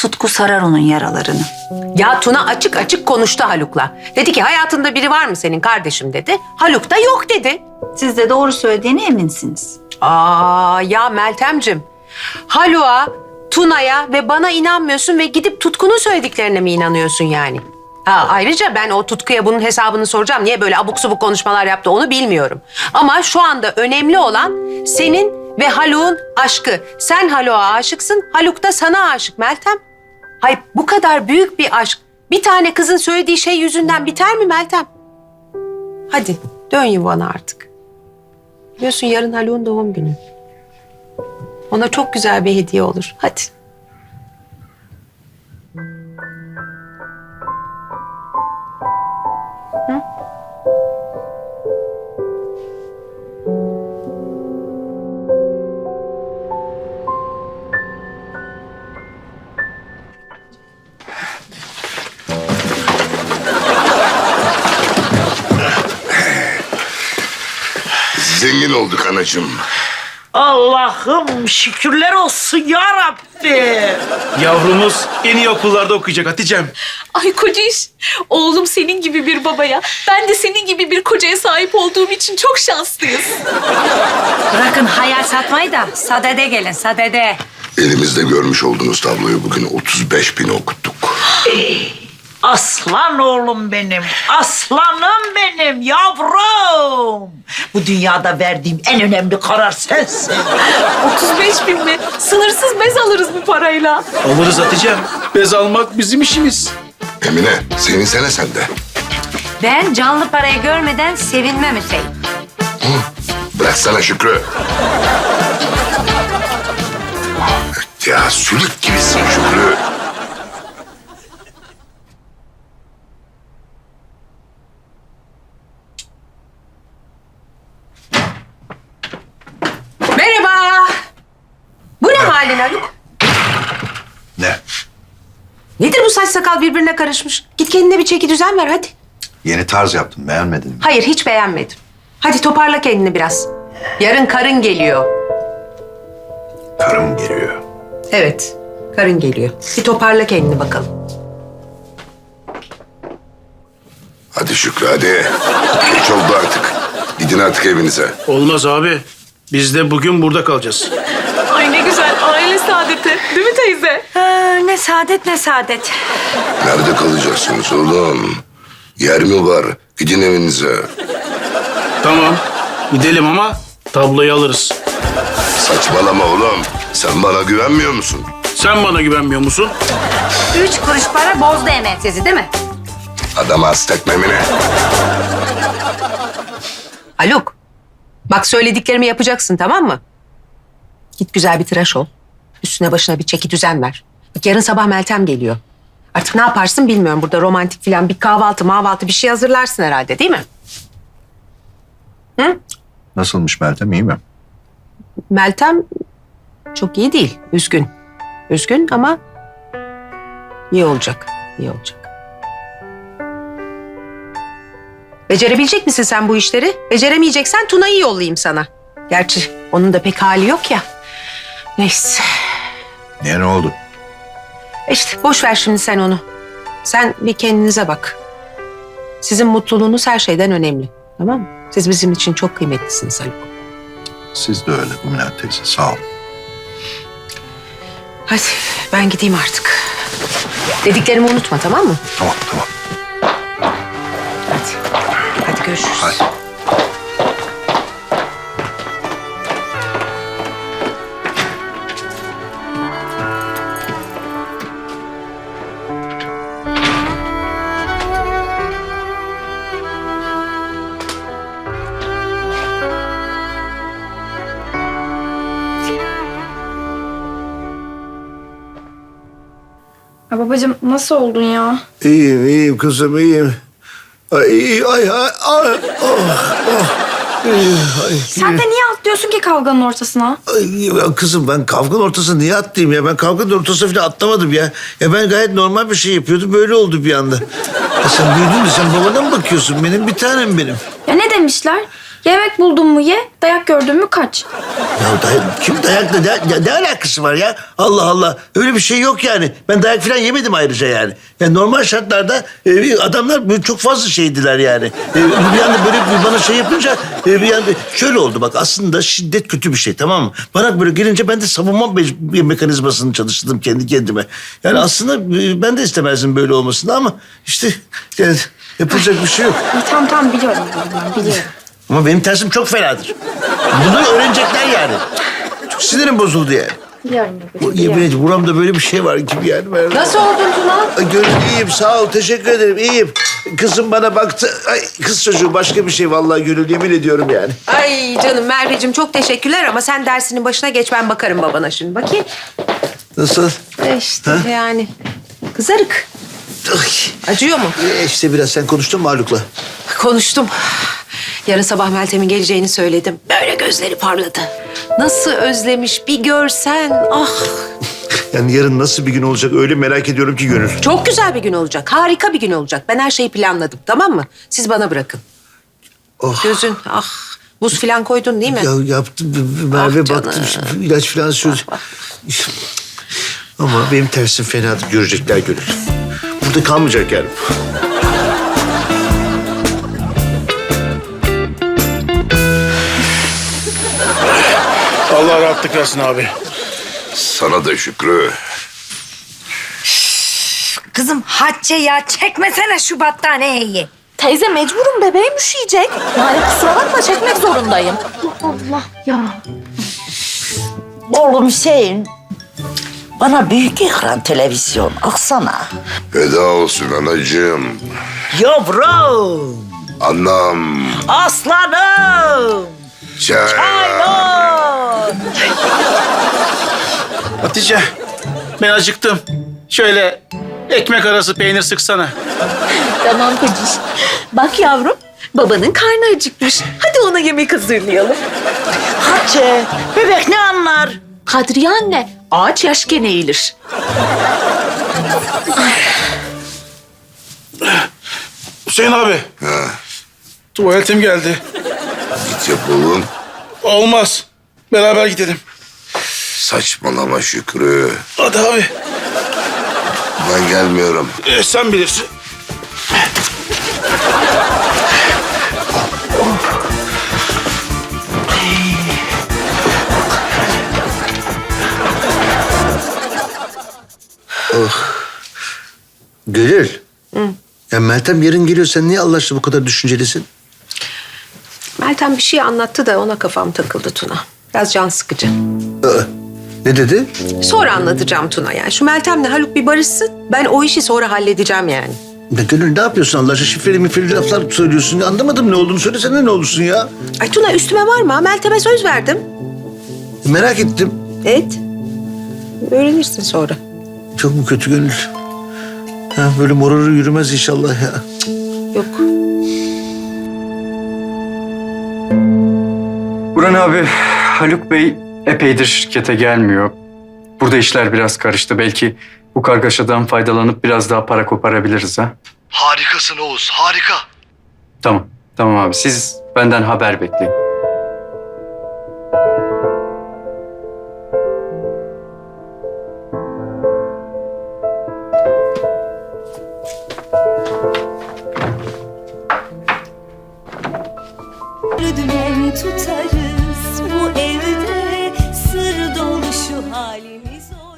Tutku sarar onun yaralarını. Ya Tuna açık açık konuştu Haluk'la. Dedi ki hayatında biri var mı senin kardeşim dedi. Haluk da yok dedi. Siz de doğru söylediğine eminsiniz. Aa ya Meltemcim. Haluk'a, Tuna'ya ve bana inanmıyorsun ve gidip Tutku'nun söylediklerine mi inanıyorsun yani? Ha, ayrıca ben o Tutku'ya bunun hesabını soracağım. Niye böyle abuk subuk konuşmalar yaptı onu bilmiyorum. Ama şu anda önemli olan senin ve Haluk'un aşkı. Sen Haluk'a aşıksın, Haluk da sana aşık Meltem. Hayır bu kadar büyük bir aşk bir tane kızın söylediği şey yüzünden biter mi Meltem? Hadi dön yuvana artık. Biliyorsun yarın Haluk'un doğum günü. Ona çok güzel bir hediye olur. Hadi. Zengin olduk anacığım. Allah'ım şükürler olsun ya Rabbi. Yavrumuz en iyi okullarda okuyacak Hatice'm. Ay kociş, oğlum senin gibi bir babaya, ben de senin gibi bir kocaya sahip olduğum için çok şanslıyız. Bırakın hayal satmayı da sadede gelin sadede. Elimizde görmüş olduğunuz tabloyu bugün 35 bin okuttuk. Aslan oğlum benim, aslanım benim, yavrum. Bu dünyada verdiğim en önemli karar sensin. 35 bin mi? Sınırsız bez alırız bu parayla. Alırız Hatice'm. Bez almak bizim işimiz. Emine sevinsene sen de. Ben canlı parayı görmeden sevinmem Hüseyin. Bıraksana Şükrü. Ya sülük gibisin Şükrü. Merhaba. Bu ne halin Haluk? Ne? Nedir bu saç sakal birbirine karışmış? Git kendine bir çeki düzen ver hadi. Yeni tarz yaptım beğenmedin mi? Hayır hiç beğenmedim. Hadi toparla kendini biraz. Yarın karın geliyor. Karım geliyor. Evet karın geliyor. Bir toparla kendini bakalım. Hadi Şükrü hadi. Geç oldu artık. Gidin artık evinize. Olmaz abi. Biz de bugün burada kalacağız. Ay ne güzel aile saadeti. Değil mi teyze? Ha, ne saadet ne saadet. Nerede kalacaksınız oğlum? Yer mi var? Gidin evinize. Tamam. Gidelim ama tabloyu alırız. Saçmalama oğlum. Sen bana güvenmiyor musun? Sen bana güvenmiyor musun? Üç kuruş para bozdu emek sizi değil mi? Adamı hasta etme Emine. Haluk. Bak söylediklerimi yapacaksın tamam mı? Git güzel bir tıraş ol. Üstüne başına bir çeki düzen ver. Bak yarın sabah Meltem geliyor. Artık ne yaparsın bilmiyorum. Burada romantik falan bir kahvaltı mahvaltı bir şey hazırlarsın herhalde değil mi? Nasılmış Meltem iyi mi? Meltem çok iyi değil. Üzgün. Üzgün ama iyi olacak. iyi olacak. Becerebilecek misin sen bu işleri? Beceremeyeceksen Tuna'yı yollayayım sana. Gerçi onun da pek hali yok ya. Neyse. Niye ne oldu? İşte boş ver şimdi sen onu. Sen bir kendinize bak. Sizin mutluluğunuz her şeyden önemli. Tamam mı? Siz bizim için çok kıymetlisiniz Haluk. Siz de öyle Münir teyze sağ ol. Hadi ben gideyim artık. Dediklerimi unutma tamam mı? Tamam tamam. Hadi. Hadi görüşürüz. Hadi. Ya babacığım nasıl oldun ya? İyiyim, iyiyim kızım, iyiyim. Ay, iyi, ay, ay, ay, oh, oh. İyi, ay, Sen de niye atlıyorsun ki kavganın ortasına? ay, ya kızım ben kavganın ortasına niye atlayayım ya? Ben kavganın ortasına falan atlamadım ya. Ya ben gayet normal bir şey yapıyordum, böyle oldu bir anda. Ya sen büyüdün de sen babana mı bakıyorsun? Benim bir tanem benim. Ya ne demişler? Yemek buldun mu ye, dayak gördün mü kaç. Ya dayak, kim dayakla ne, ne, ne alakası var ya? Allah Allah. Öyle bir şey yok yani. Ben dayak falan yemedim ayrıca yani. Yani normal şartlarda e, adamlar böyle çok fazla şeydiler yani. E, bir anda böyle bir bana şey yapınca e, bir anda şöyle oldu bak aslında şiddet kötü bir şey tamam mı? Bana böyle gelince ben de savunma me- mekanizmasını çalıştırdım kendi kendime. Yani aslında e, ben de istemezdim böyle olmasını ama işte yani yapılacak bir şey yok. Tamam tamam biliyorum biliyorum. Ama benim tersim çok fenadır. Bunu öğrenecekler yani. Çok sinirim bozuldu yani. Biliyorum. Bu-. Yemin ediyorum buramda böyle bir şey var gibi yani. Ben... Nasıl oldun Tuna? Ay, Gönül iyiyim sağ ol teşekkür ederim iyiyim. Kızım bana baktı. Ay, kız çocuğu başka bir şey vallahi Gönül yemin ediyorum yani. Ay canım Merveciğim çok teşekkürler ama sen dersinin başına geç ben bakarım babana şimdi. Bakayım. Nasıl? E işte Ha? yani. Kızarık. Ay, Acıyor mu? e, işte biraz sen konuştun mu Haluk'la? Konuştum. Yarın sabah Meltem'in geleceğini söyledim. Böyle gözleri parladı. Nasıl özlemiş bir görsen. Ah Yani yarın nasıl bir gün olacak öyle merak ediyorum ki Gönül. çok güzel bir gün olacak. Harika bir gün olacak. Ben her şeyi planladım tamam mı? Siz bana bırakın. Oh. Gözün ah buz falan koydun değil mi? Ya yaptım b- b- Merve Ah canım. baktım şimdi ilaç falan sürdü. Ama benim tersim fenadır görecekler Gönül. Burada kalmayacak yani. Allah rahatlık versin abi. Sana da Şükrü. Kızım Hatice ya çekmesene şu battaniyeyi. Teyze mecburum bebeğim üşüyecek. Yani kusura bakma çekmek zorundayım. Allah ya. Oğlum Hüseyin. Bana büyük ekran televizyon aksana. Feda olsun anacığım. Yavrum. Anam. Aslanım. Çay. Aynen. Hatice ben acıktım. Şöyle ekmek arası peynir sıksana. Tamam kociş. Bak yavrum babanın karnı acıkmış. Hadi ona yemek hazırlayalım. Hatice, bebek ne anlar? Kadriye anne ağaç yaşken eğilir. Hüseyin abi. Ha, Tuvaletim geldi. git yap oğlum. Olmaz. Beraber gidelim. Saçmalama Şükrü. Hadi abi. Ben gelmiyorum. Ee, sen bilirsin. Gönül. Ya Meltem yarın geliyor. Sen niye Allah aşkına bu kadar düşüncelisin? Meltem bir şey anlattı da ona kafam takıldı Tuna. Biraz can sıkıcı. Aa, ne dedi? Sonra anlatacağım Tuna yani. Şu Meltem'le Haluk bir barışsın. Ben o işi sonra halledeceğim yani. Ya Gönül ne yapıyorsun Allah aşkına? Şifreli mifreli laflar söylüyorsun. Anlamadım ne olduğunu. Söylesene ne olursun ya. Ay Tuna üstüme var mı? Meltem'e söz verdim. Merak ettim. Et. Öğrenirsin sonra. Çok mu kötü Gönül? Ha, böyle morarı yürümez inşallah ya. Yok. Burhan abi, Haluk Bey epeydir şirkete gelmiyor. Burada işler biraz karıştı. Belki bu kargaşadan faydalanıp biraz daha para koparabiliriz ha. Harikasın Oğuz harika. Tamam, tamam abi. Siz benden haber bekleyin.